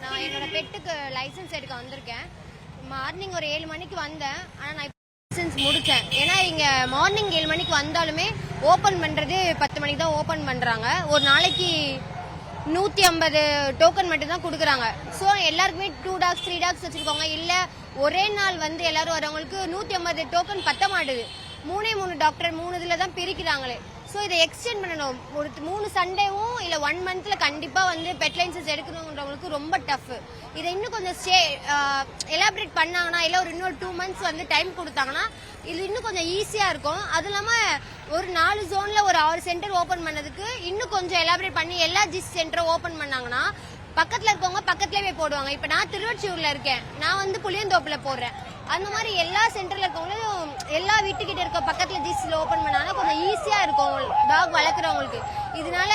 நான் என்னோட பெட்டுக்கு லைசென்ஸ் எடுக்க வந்திருக்கேன். மார்னிங் ஒரு ஏழு மணிக்கு வந்தேன். ஆனால் நான் சென்ஸ் முடித்தேன் ஏன்னா இங்கே மார்னிங் ஏழு மணிக்கு வந்தாலுமே ஓப்பன் பண்ணுறது பத்து மணிக்கு தான் ஓப்பன் பண்ணுறாங்க ஒரு நாளைக்கு நூற்றி ஐம்பது டோக்கன் மட்டும் தான் கொடுக்குறாங்க. ஸோ எல்லாருக்குமே டூ டாக்ஸ் த்ரீ டாக்ஸ் வச்சுருக்கோங்க இல்லை ஒரே நாள் வந்து எல்லாரும் வரவங்களுக்கு நூற்றி ஐம்பது டோக்கன் பத்த மாட்டுது மூணே மூணு டாக்டர் மூணு இதில் தான் பிரிக்கிறாங்களே. ஸோ இதை எக்ஸ்டெண்ட் பண்ணணும். ஒரு மூணு சண்டேவும் இல்லை ஒன் மந்த்தில் கண்டிப்பாக வந்து பெட் லைன்சஸ் எடுக்கணுன்றவங்களுக்கு ரொம்ப டஃப் இதை இன்னும் கொஞ்சம் ஸ்டே எலாபரேட் பண்ணாங்கன்னா இல்லை ஒரு இன்னொரு டூ மந்த்ஸ் வந்து டைம் கொடுத்தாங்கன்னா இது இன்னும் கொஞ்சம் ஈஸியாக இருக்கும். அது இல்லாமல் ஒரு நாலு ஜோனில் ஒரு ஆறு சென்டர் ஓப்பன் பண்ணதுக்கு இன்னும் கொஞ்சம் எலாபரேட் பண்ணி எல்லா ஜிஸ் சென்டரும் ஓப்பன் பண்ணாங்கன்னா பக்கத்தில் இருக்கவங்க பக்கத்துலேயே போய் போடுவாங்க. இப்போ நான் திருவொற்றியூரில் இருக்கேன். நான் வந்து புளியந்தோப்பில் போடுறேன். அந்த மாதிரி எல்லா சென்டரில் இருக்கவங்களும் எல்லா வீட்டுக்கிட்ட இருக்க பக்கத்தில் ஜிஸ்ல ஓப்பன் பண்ணாங்கன்னா கொஞ்சம் ஈஸியாக இருக்கும் டாக் வளர்க்குறவங்களுக்கு. இதனால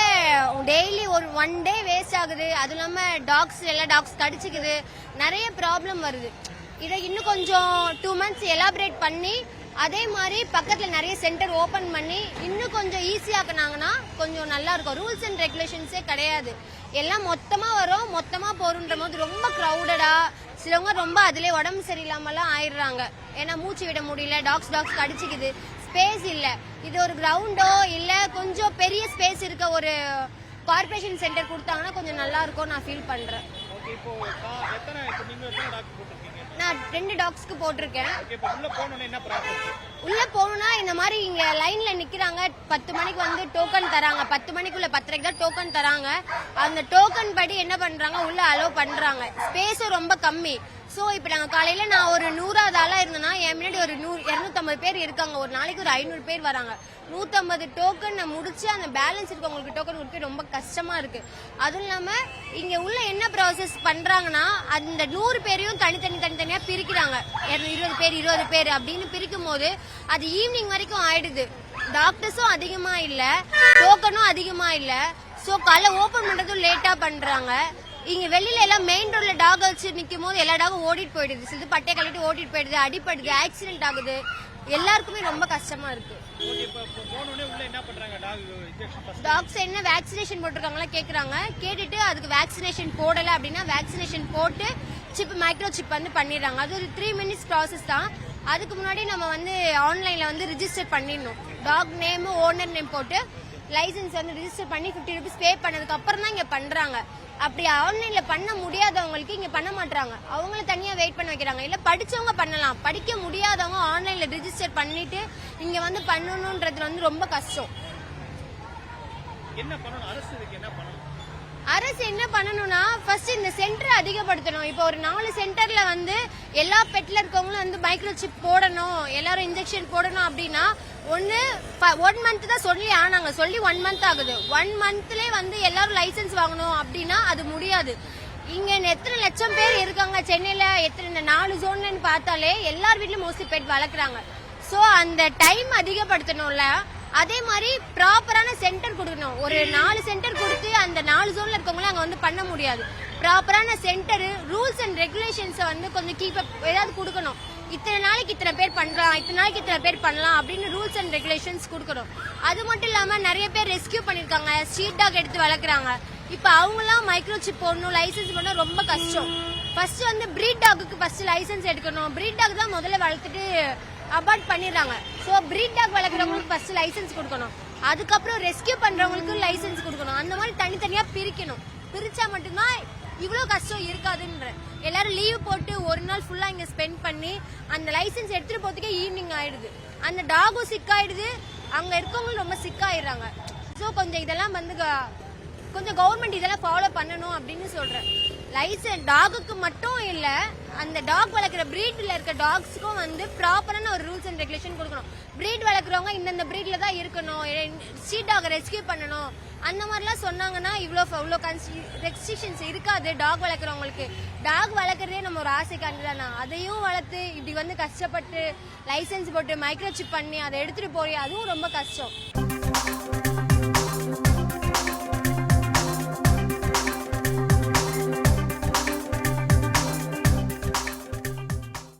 டெய்லி ஒரு ஒன் டே வேஸ்ட் ஆகுது. அதுவும் இல்லாமல் டாக்ஸ் எல்லா டாக்ஸ் கடிச்சிக்குது. நிறைய ப்ராப்ளம் வருது. இதை இன்னும் கொஞ்சம் டூ மந்த்ஸ் எலாபரேட் பண்ணி அதே மாதிரி பக்கத்தில் நிறைய சென்டர் ஓப்பன் பண்ணி இன்னும் கொஞ்சம் ஈஸியாக்குனாங்கன்னா கொஞ்சம் நல்லா இருக்கும். ரூல்ஸ் அண்ட் ரெகுலேஷன்ஸே கிடையாது. எல்லாம் மொத்தமாக வரும் மொத்தமாக போகிறன்ற போது ரொம்ப க்ரௌடடாக சிலவங்க ரொம்ப அதிலே உடம்பு சரியில்லாமலாம் ஆயிடுறாங்க. ஏன்னா மூச்சு விட முடியல டாக்ஸ் டாக்ஸ் கடிச்சிக்குது. ஸ்பேஸ் இல்லை. இது ஒரு கிரவுண்டோ இல்லை கொஞ்சம் பெரிய ஸ்பேஸ் இருக்க ஒரு கார்ப்பரேஷன் சென்டர் கொடுத்தாங்கன்னா கொஞ்சம் நல்லா இருக்கும் நான் ஃபீல் பண்ணுறேன் ரெண்டு டாக்ஸ்க்கு போட்டிருக்கேன். உள்ள போகணும்னா இந்த மாதிரி இங்க லைன்ல நிக்கிறாங்க. பத்து மணிக்கு வந்து டோக்கன் தராங்க. பத்து மணிக்குள்ள பத்தரைக்கு தான் டோக்கன் தராங்க. அந்த டோக்கன் படி என்ன பண்றாங்க? உள்ள அலோவ் பண்றாங்க. ஸ்பேஸும் ரொம்ப கம்மி. ஸோ இப்போ நாங்கள் காலையில் நான் ஒரு நூறாவது ஆளாக இருந்தேன்னா என் முன்னாடி ஒரு நூறு இரநூத்தம்பது பேர் இருக்காங்க. ஒரு நாளைக்கு ஒரு ஐநூறு பேர் வராங்க. நூற்றம்பது டோக்கன் நான் முடிச்சு அந்த பேலன்ஸ் இருக்கவங்களுக்கு டோக்கன் கொடுக்க ரொம்ப கஷ்டமாக இருக்குது அதுவும் இல்லாமல் இங்கே உள்ள என்ன ப்ராசஸ் பண்ணுறாங்கன்னா அந்த நூறு பேரையும் தனித்தனி தனித்தனியாக பிரிக்கிறாங்க. இருபது பேர் இருபது பேர் அப்படின்னு பிரிக்கும் போது அது ஈவினிங் வரைக்கும் ஆயிடுது. டாக்டர்ஸும் அதிகமாக இல்லை டோக்கனும் அதிகமாக இல்லை. ஸோ காலைல ஓப்பன் பண்ணுறதும் லேட்டாக பண்ணுறாங்க இங்க வெளியில எல்லாம் மெயின் ரோட்ல டாக் வச்சு நிக்கும் போது எல்லா டாகும் ஓடிட்டு போயிடுது. சில பட்டையை கழிட்டு ஓடிட்டு போயிடுது அடிப்படுது ஆக்சிடென்ட் ஆகுது. எல்லாருக்குமே ரொம்ப கஷ்டமா இருக்கு. டாக்ஸ் என்ன வேக்சினேஷன் போட்டிருக்காங்களா கேக்குறாங்க. கேட்டுட்டு அதுக்கு வேக்சினேஷன் போடல அப்படின்னா வேக்சினேஷன் போட்டு சிப் மைக்ரோ சிப் வந்து பண்ணிடுறாங்க. அது ஒரு த்ரீ மினிட்ஸ் ப்ராசஸ் தான். அதுக்கு முன்னாடி நம்ம வந்து ஆன்லைன்ல வந்து ரிஜிஸ்டர் பண்ணிடணும். டாக் நேம் ஓனர் நேம் போட்டு லைசன்ஸ் வந்து ரிஜிஸ்டர் பண்ணி ஃபிஃப்டி ருபீஸ் பே பண்ணதுக்கு அப்புறம் தான் இங்க பண்றாங்க. அப்படி ஆன்லைன்ல பண்ண முடியாதவங்களுக்கு இங்க பண்ண மாட்டாங்க அவங்கள தனியா வெயிட் பண்ண வைக்கிறாங்க. இல்ல படிச்சவங்க பண்ணலாம். படிக்க முடியாதவங்க ஆன்லைன்ல ரிஜிஸ்டர் பண்ணிட்டு இங்க வந்து பண்ணணும்ன்றது வந்து ரொம்ப கஷ்டம். என்ன பண்ணணும்? அரசு இதுக்கு என்ன பண்ணணும்? அரசு என்ன பண்ணணும்னா ஃபர்ஸ்ட் இந்த சென்டரை அதிகப்படுத்தணும். இப்போ ஒரு நாலு சென்டர்ல வந்து எல்லா பெட்ல இருக்கவங்களும் வந்து மைக்ரோ சிப் போடணும். எல்லாரும் இன்ஜெக்ஷன் போடணும் அப்படின்னா ஒன்று ஒன் மந்த் தான் சொல்லி ஆனாங்க சொல்லி ஒன் மந்த் ஆகுது. ஒன் மந்த்லேயே வந்து எல்லாரும் லைசென்ஸ் வாங்கணும் அப்படின்னா அது முடியாது. இங்கே எத்தனை லட்சம் பேர் இருக்காங்க சென்னையில்? எத்தனை இந்த நாலு ஜோன்லன்னு பார்த்தாலே எல்லார் வீட்லையும் மோஸ்ட்லி பெட் வளர்க்குறாங்க. ஸோ அந்த டைம் அதிகப்படுத்தணும்ல அதே மாதிரி ப்ராப்பரான சென்டர் கொடுக்கணும். ஒரு நாலு சென்டர் கொடுத்து அந்த நாலு ஜோன்ல இருக்கவங்களும் அங்க வந்து பண்ண முடியாது. ப்ராப்பரான சென்டர் ரூல்ஸ் அண்ட் ரெகுலேஷன்ஸை வந்து கொஞ்சம் கீப் அப் ஏதாவது கொடுக்கணும். இத்தனை நாளைக்கு இத்தனை பேர் பண்ணலாம் இத்தனை நாளைக்கு இத்தனை பேர் பண்ணலாம் அப்படின்னு ரூல்ஸ் அண்ட் ரெகுலேஷன்ஸ் கொடுக்கணும். அது மட்டும் இல்லாம நிறைய பேர் ரெஸ்கியூ பண்ணிருக்காங்க. ஸ்ட்ரீட் டாக் எடுத்து வளர்க்குறாங்க. இப்போ அவங்களாம் மைக்ரோ சிப் போடணும் லைசென்ஸ் பண்ண ரொம்ப கஷ்டம். ஃபர்ஸ்ட் வந்து பிரீட் டாகுக்கு ஃபர்ஸ்ட் லைசென்ஸ் எடுக்கணும். பிரீட் டாக் தான் முதல்ல வளர்த்துட்டு அபார்ட் பண்ணிடுறாங்க. ஸோ ப்ரீட் டாக் வளர்க்குறவங்களுக்கு ஃபர்ஸ்ட் லைசன்ஸ் கொடுக்கணும். அதுக்கப்புறம் ரெஸ்கியூ பண்ணுறவங்களுக்கும் லைசென்ஸ் கொடுக்கணும். அந்த மாதிரி தனித்தனியாக பிரிக்கணும். பிரித்தா மட்டும்தான் இவ்வளோ கஷ்டம் இருக்காதுன்ற. எல்லாரும் லீவ் போட்டு ஒரு நாள் ஃபுல்லாக இங்கே ஸ்பெண்ட் பண்ணி அந்த லைசென்ஸ் எடுத்துகிட்டு போகிறதுக்கே ஈவினிங் ஆகிடுது அந்த டாகும் சிக்காயிடுது. அங்கே இருக்கவங்களும் ரொம்ப சிக்காயிடுறாங்க. ஸோ கொஞ்சம் இதெல்லாம் வந்து க- கொஞ்சம் கவர்மெண்ட் இதெல்லாம் ஃபாலோ பண்ணணும் அப்படின்னு சொல்கிறேன் லைசன்ஸ் டாகுக்கு மட்டும் இல்லை அந்த டாக் வளர்க்குற பிரீட்ல இருக்க டாக்ஸ்க்கும் வந்து ப்ராப்பரான ஒரு ரூல்ஸ் அண்ட் ரெகுலேஷன் கொடுக்கணும். ப்ரீட் வளர்க்குறவங்க இந்தந்த ப்ரீடில் தான் இருக்கணும் ஸ்ட்ரீட் டாகை ரெஸ்கியூ பண்ணணும். அந்த மாதிரிலாம் சொன்னாங்கன்னா இவ்வளோ இவ்வளோ ரெஸ்ட்ரிக்ஷன்ஸ் இருக்காது டாக் வளர்க்குறவங்களுக்கு. டாக் வளர்க்குறதே நம்ம ஒரு ஆசைக்காண்டி தானே? அதையும் வளர்த்து இப்படி வந்து கஷ்டப்பட்டு லைசென்ஸ் போட்டு மைக்ரோசிப் பண்ணி அதை எடுத்துகிட்டு போய் அதுவும் ரொம்ப கஷ்டம்.